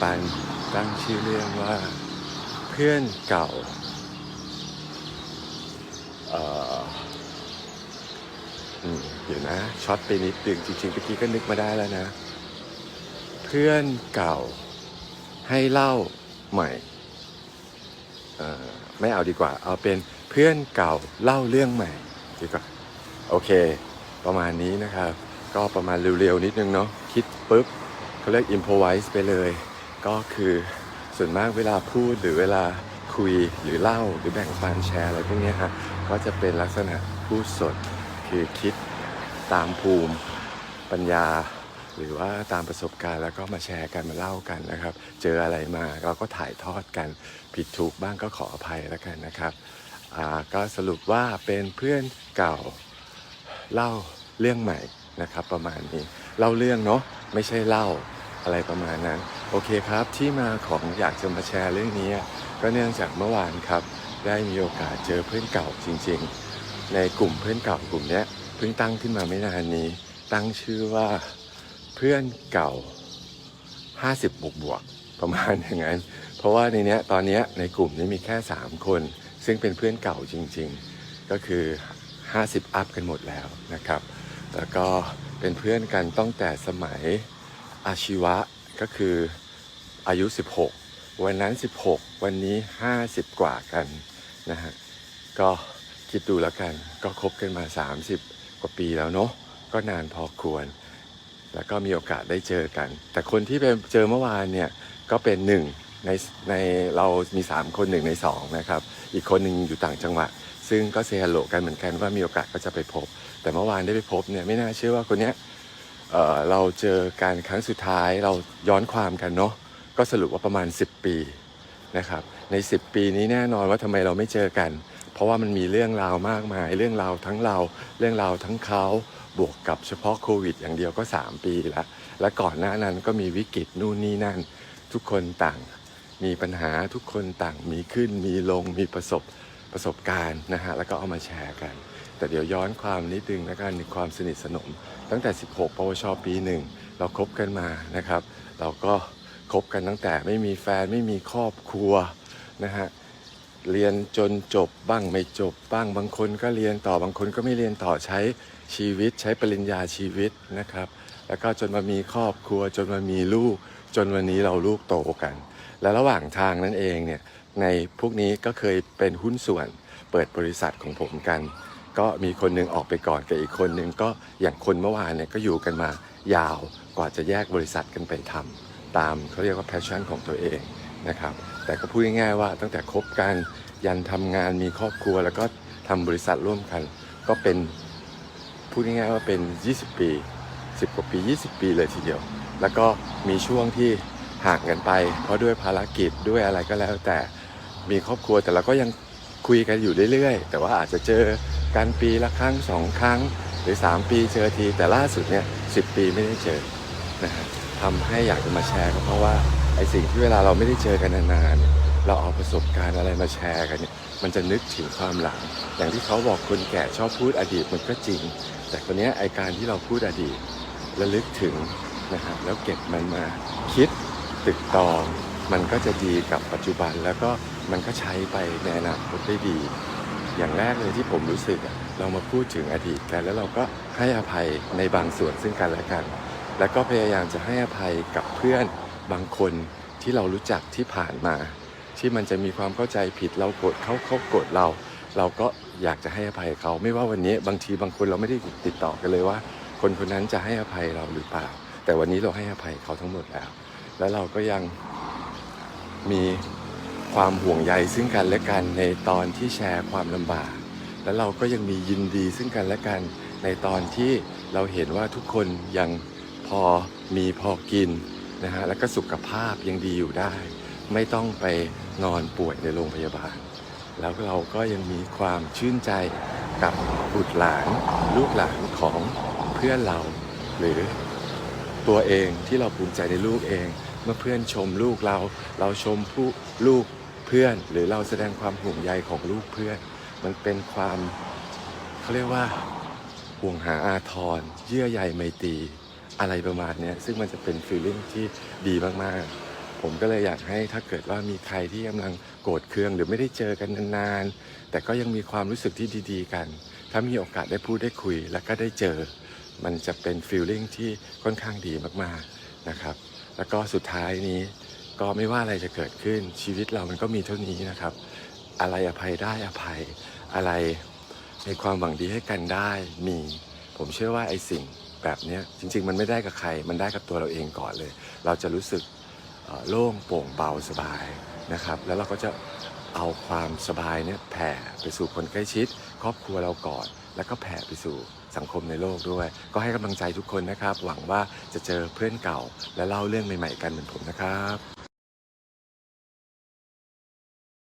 ปันตั้งชื่อเรื่องว่าเพื่อนเก่าเอ่ออืมเดี๋ยวนะช็อตไปนิดนึงจริงๆเมื่อกี้ก็นึกมาได้แล้วนะ เพื่อนเก่าให้เล่าใหม่ไม่เอาดีกว่า เอาเป็นเพื่อนเก่าเล่าเรื่องใหม่ดีกว่าโอเค ประมาณนี้นะครับ ก็ประมาณเร็วๆนิดนึงเนาะคิดปุ๊บเขาเรียก improvise ไปเลย ก็คือส่วนมากเวลาพูดหรือเวลาคุยหรือเล่าหรือแบ่งปันแชร์อะไรพวกนี้ฮะก็จะเป็นลักษณะพูดสดคือคิดตามภูมิปัญญา หรือว่าตามประสบการณ์แล้วก็มาแชร์กันมาเล่ากันนะครับ เจออะไรมาเราก็ถ่ายทอดกันผิดถูกบ้างก็ขออภัยแล้วกันนะครับก็สรุปว่าเป็นเพื่อนเก่าเล่าเรื่องใหม่นะครับ ประมาณนี้เล่าเรื่องเนาะไม่ใช่เล่าอะไรประมาณนั้น โอเคครับที่มาของอยากจะมาแชร์เรื่องนี้ ก็เนื่องจากเมื่อวานครับ ได้มีโอกาสเจอเพื่อนเก่าจริง ๆ ในกลุ่มเพื่อนเก่ากลุ่มนี้เพิ่งตั้งขึ้นมาไม่นานนี้ ตั้งชื่อว่าเพื่อนเก่า 50 บวกบวกประมาณอย่างนั้น เพราะว่าในเนี้ยตอนเนี้ยในกลุ่มนี้มีแค่ 3 คน ซึ่งเป็นเพื่อนเก่าจริง ๆ ก็คือ 50 อัพกันหมดแล้วนะครับ แล้วก็เป็นเพื่อนกันตั้งแต่สมัยอาชีวะ ก็คืออายุ 16 วันนั้น 16 วันนี้ 50 กว่ากันนะฮะก็คิดดูแล้วกันก็คบกันมา 30 กว่าปีแล้วเนาะก็นานพอควร แล้วก็มีโอกาสได้เจอกัน แต่คนที่ไปเจอเมื่อวานเนี่ยก็เป็นหนึ่งในในเรามี 3 คนหนึ่งใน 2 นะครับ อีกคนหนึ่งอยู่ต่างจังหวัด ซึ่งก็เซฮัลโหลกันเหมือนกันว่ามีโอกาสก็จะไปพบ แต่เมื่อวานได้ไปพบเนี่ยไม่น่าเชื่อว่าคนเนี้ย เเราเจอกันครั้งสุดท้ายเราย้อนความกันเนาะก็สรุปว่าประมาณ 10 ปีนะครับใน 10 ปีนี้แน่นอนว่าทำไมเราไม่เจอกัน เพราะว่ามันมีเรื่องราวมากมาย เรื่องราวทั้งเรา เรื่องราวทั้งเขาบวกกับเฉพาะโควิด อย่างเดียวก็ 3 ปีแล้วและก่อนหน้านั้นก็มีวิกฤตนู่นนี่นั่น ทุกคนต่างมีปัญหาทุกคนต่างมีขึ้นมีลงมีประสบประสบการณ์นะฮะแล้วก็เอามาแชร์กัน แต่เดี๋ยวย้อนความนิดนึงแล้วกันในความสนิทสนม ตั้งแต่ 16 ปวช ปีหนึ่งเราคบกันมานะครับ เราก็คบกันตั้งแต่ไม่มีแฟนไม่มีครอบครัวนะฮะเรียนจนจบบ้างไม่จบบ้างบางคนก็เรียนต่อบางคนก็ไม่เรียนต่อใช้ชีวิต ใช้ปริญญาชีวิตนะครับ แล้วก็จนมามีครอบครัว จนมามีลูก จนวันนี้เราลูกโตกัน และระหว่างทางนั้นเองเนี่ยในพวกนี้ก็เคยเป็นหุ้นส่วนเปิดบริษัทของผมกัน ก็มีคนหนึงออกไปก่อนกับอีกคนหนึงก็อย่างคนเมื่อวานเนี่ยก็อยู่กันมายาวกว่าจะแยกบริษัทกันไปทำตามเขาเรียกว่าแพชชั่นของตัวเองนะครับแต่ก็พูดง่ายๆว่าตั้งแต่คบกันยันทำงานมีครอบครัว แล้วก็ทำบริษัทร่วมกัน ก็เป็นพูดง่ายๆว่าเป็น 20 ปี 10 กว่าปี 20 ปีเลยทีเดียว แล้วก็มีช่วงที่ห่างกันไป เพราะด้วยภารกิจด้วยอะไรก็แล้วแต่มีครอบครัวแต่เราก็ยังคุยกันอยู่เรื่อยๆ แต่ว่าอาจจะเจอ กันปีละครั้งสองครั้ง หรือ 3 ปีเจอที แต่ล่าสุดเนี่ยสิปีไม่ได้เจอนะฮะทำให้อยากจะมาแชร์ก็เพราะว่าไอสิ่งที่เวลาเราไม่ได้เจอกันนานๆเนี่ยเราเอาประสบการณ์อะไรมาแชร์กันเนี่ยมันจะนึกถึงความหลัง อย่างที่เขาบอกคนแก่ชอบพูดอดีตมันก็จริง แต่คนเนี้ยไอการที่เราพูดอดีตระลึกถึงนะฮะแล้วเก็บมันมาคิดตึกตอง มันก็จะดีกับปัจจุบันแล้วก็มันก็ใช้ไปในอนาคตได้ดี อย่างแรกเลยที่ผมรู้สึกเรามาพูดถึงอดีตกัน แล้วเราก็ให้อภัยในบางส่วนซึ่งกันและกัน แล้วก็พยายามจะให้อภัยกับเพื่อนบางคนที่เรารู้จักที่ผ่านมา ที่มันจะมีความเข้าใจผิดเราโกรธเขาเขาโกรธเรา เราก็อยากจะให้อภัยเขาไม่ว่าวันนี้บางทีบางคนเราไม่ได้ติดต่อกันเลยว่า คนคนนั้นจะให้อภัยเราหรือเปล่า แต่วันนี้เราให้อภัยเขาทั้งหมดแล้ว แล้วเราก็ยังมี ความห่วงใยซึ่งกันและกันในตอนที่แชร์ความลำบาก แล้วเราก็ยังมียินดีซึ่งกันและกันในตอนที่เราเห็นว่าทุกคนยังพอมีพอกินนะฮะแล้วก็สุขภาพยังดีอยู่ได้ ไม่ต้องไปนอนป่วยในโรงพยาบาล แล้วเราก็ยังมีความชื่นใจกับบุตรหลาน ลูกหลานของเพื่อนเรา หรือตัวเองที่เราภูมิใจในลูกเอง เมื่อเพื่อนชมลูกเรา เราชมผู้ลูก พื่อน หรือเราแสดงความห่วงใยของลูกเพื่อน มันเป็นความเขาเรียกว่าห่วงหาอาทรเยื่อใยไมตรีอะไรประมาณนี้ซึ่งมันจะเป็นฟีลลิ่งที่ดีมากๆ ผมก็เลยอยากให้ถ้าเกิดว่ามีใครที่กำลังโกรธเคืองหรือไม่ได้เจอกันนานๆ แต่ก็ยังมีความรู้สึกที่ดี ๆ กัน ถ้ามีโอกาสได้พูดได้คุย แล้วก็ได้เจอ มันจะเป็นฟีลลิ่งที่ค่อนข้างดีมากๆนะครับ แล้วก็สุดท้ายนี้ ก็ไม่ว่าอะไรจะเกิดขึ้นชีวิตเรามันก็มีเท่านี้นะครับ อะไรอภัยได้อภัย อะไรในความหวังดีให้กันได้มี ผมเชื่อว่าไอ้สิ่งแบบนี้จริง ๆ มันไม่ได้กับใคร มันได้กับตัวเราเองก่อนเลย เราจะรู้สึกโล่งโปร่งเบาสบายนะครับ แล้วเราก็จะเอาความสบายเนี่ยแผ่ไปสู่คนใกล้ชิด ครอบครัวเราก่อน แล้วก็แผ่ไปสู่สังคมในโลกด้วย ก็ให้กำลังใจทุกคนนะครับ หวังว่าจะเจอเพื่อนเก่า และเล่าเรื่องใหม่ ๆ กันเหมือนผมนะครับ